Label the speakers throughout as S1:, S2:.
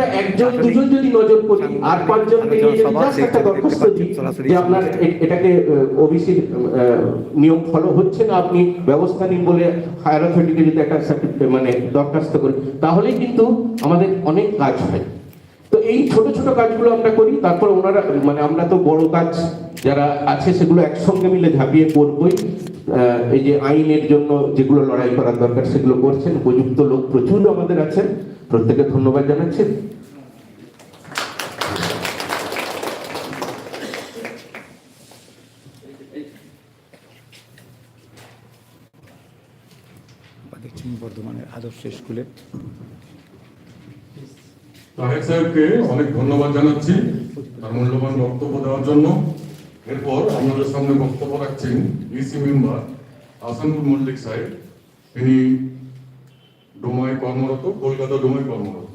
S1: আমরা একজন দুজন যদি নজর করি আর পাঁচজন একটা দরখাস্ত দিই যে আপনার এটাকে ওবিসি নিয়ম ফলো হচ্ছে না আপনি ব্যবস্থা নিন বলে হায়ার অথরিটিকে যদি একটা মানে দরখাস্ত করি তাহলেই কিন্তু আমাদের অনেক কাজ হয়। তো এই ছোট ছোট কাজগুলো আমরা করি তারপর ওনারা মানে আমরা তো বড় কাজ যারা আছে সেগুলো একসঙ্গে মিলে ঝাঁপিয়ে করবই আহ, এই যে আইনের জন্য যেগুলো লড়াই করার দরকার সেগুলো করছেন উপযুক্ত লোক প্রচুর আমাদের আছেন। প্রত্যেকে ধন্যবাদ জানাচ্ছেন
S2: দেখছেন বর্ধমানের আদর্শ স্কুলে।
S3: তাহের সাহেবকে অনেক ধন্যবাদ জানাচ্ছি তার মূল্যবান বক্তব্য দেওয়ার জন্য। এরপর আপনাদের সামনে বক্তব্য রাখছেন ইসি মেম্বার আসানুর মল্লিক সাহেব। তিনি ডোমায় কর্মরত, কলকাতা ডোমায় কর্মরত।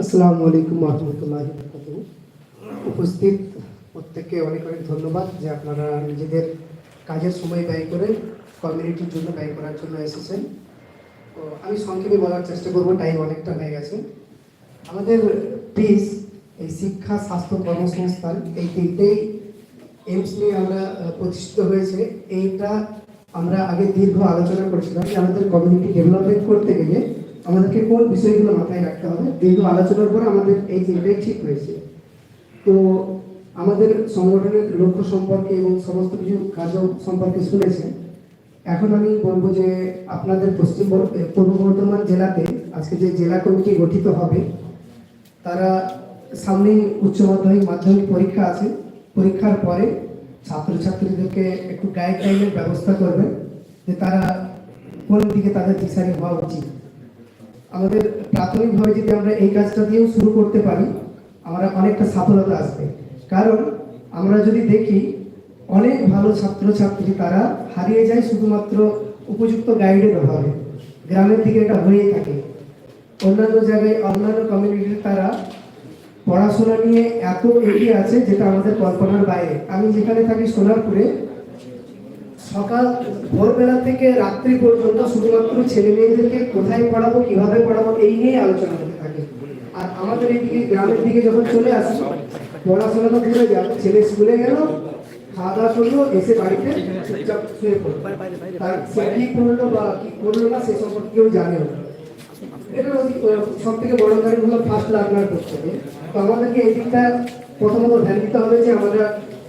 S4: আসসালামু আলাইকুম রহমতুল্লাহ উপস্থিত প্রত্যেককে অনেক অনেক ধন্যবাদ যে আপনারা নিজেদের কাজের সময় ব্যয় করে কমিউনিটির জন্য ব্যয় করার জন্য এসেছেন। তো আমি সংক্ষেপে বলার চেষ্টা করব, টাইম অনেকটা হয়ে গেছে। আমাদের পিস এই শিক্ষা, স্বাস্থ্য কর্মসংস্থান, এই তিনটেই এইমস নিয়ে আমরা প্রতিষ্ঠিত হয়েছে। এইটা আমরা আগে দীর্ঘ আলোচনা করেছিলাম আমাদের কমিউনিটি ডেভেলপমেন্ট করতে গেলে আমাদেরকে কোন বিষয়গুলো মাথায় রাখতে হবে। দীর্ঘ আলোচনার পর আমাদের এই তিনটাই ঠিক হয়েছে। তো আমাদের সংগঠনের লক্ষ্য সম্পর্কে এবং সমস্ত কিছু কাজ সম্পর্কে শুনেছেন। এখন আমি বলব যে আপনাদের পশ্চিম পূর্ব বর্ধমান জেলাতে আজকে যে জেলা কমিটি গঠিত হবে, তারা সামনে উচ্চ মাধ্যমিক মাধ্যমিক পরীক্ষা আছে। পরীক্ষার পরে ছাত্রছাত্রীদেরকে একটু গাইডলাইনের ব্যবস্থা করবে যে তারা কোন দিকে তাদের দিশারি হওয়া উচিত। আমাদের প্রাথমিকভাবে যদি আমরা এই কাজটা দিয়েও শুরু করতে পারি, আমরা অনেকটা সফলতা আসবে। কারণ আমরা যদি দেখি, অনেক ভালো ছাত্রছাত্রী তারা হারিয়ে যায় শুধুমাত্র উপযুক্ত গাইডের অভাবে গ্রামের দিকে এটা হয়েই থাকে। অন্যান্য জায়গায়, অন্যান্য কমিউনিটির তারা পড়াশোনা নিয়ে এত এগিয়ে আছে যেটা আমাদের কল্পনার বাইরে। আমি যেখানে থাকি সোনারপুরে, সকাল ভোরবেলা থেকে রাত্রি পর্যন্ত শুধুমাত্র ছেলে মেয়েদেরকে কোথায় পড়াবো, কীভাবে পড়াবো, এই নিয়ে আলোচনা হতে থাকে। আর আমাদের এইদিকে গ্রামের দিকে যখন চলে আসি, পড়াশোনা তো দূরে যাবে ছেলে স্কুলে গেল খাওয়া দাওয়া করল, এসে বাড়িতে চুপচাপ শুয়ে পড়ল। তার সে কি করল বা কি করল না, সে সম্পর্কে কেউ জানেও না। এটা সব থেকে বড় কারণ হলো ফার্স্ট লার্নার করতে হবে তো আমাদেরকে এই দিকটা প্রথমত ধ্যান দিতে হবে যে আমরা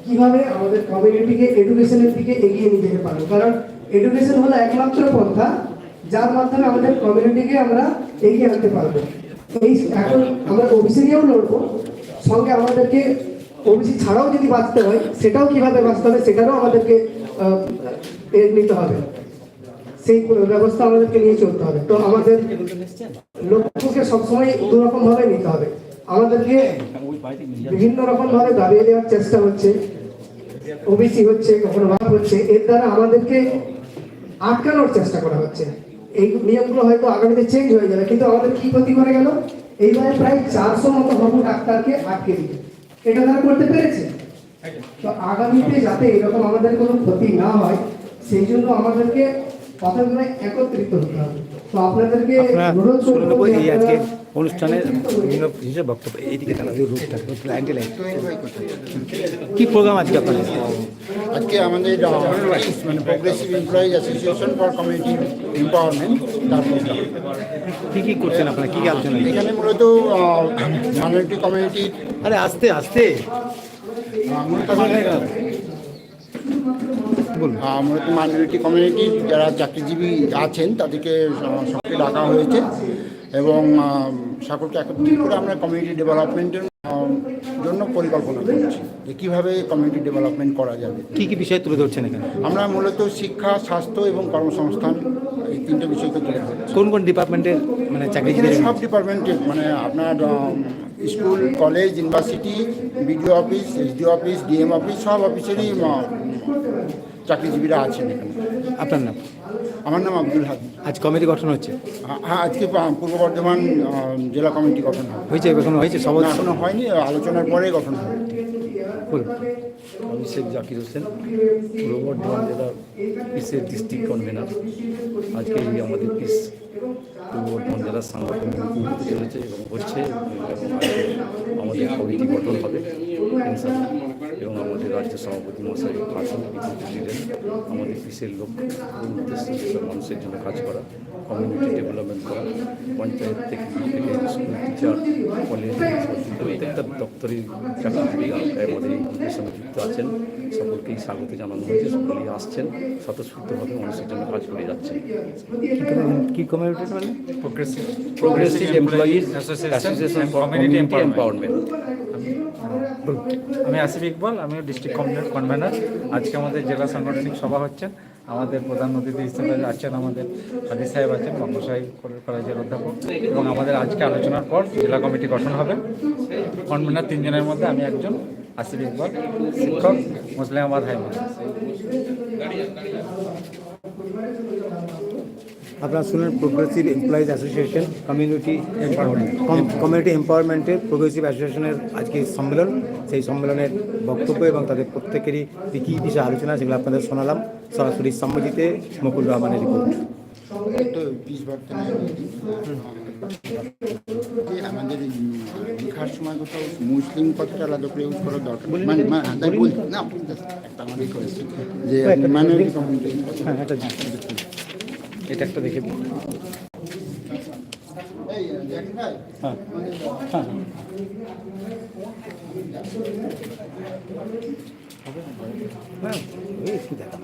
S4: কীভাবে আমাদের কমিউনিটিকে এডুকেশনের দিকে এগিয়ে নিয়ে যেতে পারব। কারণ এডুকেশন হলো একমাত্র পন্থা, যার মাধ্যমে আমাদের কমিউনিটিকে আমরা এগিয়ে আনতে পারব। এই এখন আমরা ওবিসি নিয়েও লড়বো, সঙ্গে আমাদেরকে ওবিসি ছাড়াও যদি বাঁচতে হয়, সেটাও কীভাবে বাঁচতে হবে, সেটারও আমাদেরকে নিতে হবে। সেই ব্যবস্থা আমাদেরকে নিয়ে চলতে হবে। তো আমাদের লক্ষ্যকে সবসময় দুরকম ভাবে নিতে হবে। আমাদেরকে বিভিন্ন রকম ভাবে দাবিয়ে দেওয়ার চেষ্টা হচ্ছে। ওবিসি হচ্ছে, কখনো ভাব হচ্ছে, এর দ্বারা আমাদেরকে আটকানোর চেষ্টা করা হচ্ছে। এই নিয়মগুলো হয়তো আগামীতে চেঞ্জ হয়ে যাবে, কিন্তু আমাদের কি ক্ষতি করে গেল? এইবারে প্রায় চারশো মতো হবু ডাক্তারকে আটকে দিল। এটা তারা করতে পেরেছে? তো আগামীতে যাতে এরকম আমাদের কোনো ক্ষতি না হয়, সেই জন্য আমাদেরকে একত্রিত হতে হবে। তো আপনাদেরকে
S2: এই আজকে
S4: আপনারা
S2: অনুষ্ঠানের
S4: একত্রিত
S2: বিভিন্ন হিসেবে বক্তব্য এইদিকে তারা রুটটা লাইনটি লাইন। কি প্রোগ্রাম আজকে আপনাদের?
S5: আজকে আমাদের আহ, মানে progressive employees association for community empowerment তার program।
S2: কি কি করছেন আপনারা? কি কি আলোচনা
S5: এখানে মূলত মাইনরিটি কমিউনিটির
S2: আরে আস্তে আস্তে।
S5: মূলত আহ, মূলত মাইনরিটি কমিউনিটির যারা চাকরিজীবী আছেন তাদেরকে সঙ্গে ডাকা হয়েছে এবং সকলকে একত্রিত করে আমরা কমিউনিটি ডেভেলপমেন্টের জন্য পরিকল্পনা করছি যে কীভাবে কমিউনিটি ডেভেলপমেন্ট করা যাবে।
S2: কি কি বিষয় তুলে ধরছেন এখানে?
S5: আমরা মূলত শিক্ষা স্বাস্থ্য এবং কর্মসংস্থান এই তিনটে বিষয়কে তুলে ধরছি।
S2: কোন কোন ডিপার্টমেন্টের মানে চাকরিজীবী
S5: সব ডিপার্টমেন্টের মানে আপনার school college university BDO office SDO office DM office সব অফিসেরই চাকরিজীবীরা আছেন এখানে।
S2: আপনার নাম?
S5: আমার নাম আব্দুল হাদি
S2: আজ কমিটি গঠন হচ্ছে?
S5: হ্যাঁ, আজকে পূর্ব বর্ধমান জেলা কমিটি গঠন হবে
S2: হয়েছে এখনও? হয়েছে? সব
S5: এখনও হয়নি আলোচনার পরে গঠন হবে
S2: বলুন।
S4: আমি শেখ জাকির হোসেন পূর্ব বর্ধমান জেলার পিসের ডিস্ট্রিক্ট কনভেনার। আজকে এই আমাদের পিস পূর্ব বর্ধমান জেলার সাংগঠনিক চলেছে এবং হচ্ছে এবং আমাদের কমিটি গঠন হবে ইনশাআল্লাহ। এবং আমাদের রাজ্য সভাপতি মশাই আসন বিজেপি ছিলেন আমাদের পিসের লোক উদ্দেশ্য যেসব মানুষের জন্য কাজ করা কমিউনিটি ডেভেলপমেন্ট করা পঞ্চায়েত থেকে স্কুল টিচার কলেজ প্রত্যেকটা দপ্তরে চাকরি আমাদের এই অনুষ্ঠানে যুক্ত আছেন। সকলকেই স্বাগত জানানো হয়েছে সকলেই আসছেন স্বতঃস্ফূর্তভাবে মানুষের জন্য কাজ করে যাচ্ছেন।
S2: কি কমিউনিটি মানে?
S4: Progressive progressive employees association community empowerment
S6: আমি আসিফ ইকবাল, আমি ডিস্ট্রিক্ট কনভেনার আজকে আমাদের জেলা সাংগঠনিক সভা হচ্ছে। আমাদের প্রধান অতিথি হিসেবে আছেন আমাদের হাদি সাহেব আছেন বঙ্গসাহেব কলেজের অধ্যাপক। এবং আমাদের আজকে আলোচনার পর জেলা কমিটি গঠন হবে। কনভেনার তিনজনের মধ্যে আমি একজন, আসিফ ইকবাল, শিক্ষক মুসলিমাবাদ হাই
S2: আপনারা শুনলেন progressive employees association community community এম্পাওয়ারমেন্টের progressive অ্যাসোসিয়েশনের আজকে সম্মেলন। সেই সম্মেলনের বক্তব্য এবং তাদের প্রত্যেকেরই কী বিষয়ে আলোচনা সেগুলো আপনাদের শোনালাম। সরাসরি সম্মতিতে মুকুল রহমানের রিপোর্ট।
S5: একটা পিস বার্তা যে আমাদের এই লেখার সময় কোথাও মুসলিম কথাটা আলাদা করে ইউজ করা দরকার? মানে মানে হ্যাঁ, তাই বলছি। না একটা আমাদের করেছে যে মাইনরিটি
S2: হ্যাঁ এটা একটা দেখে দিন। হ্যাঁ। হ্যাঁ হ্যাঁ। একটু দেখা।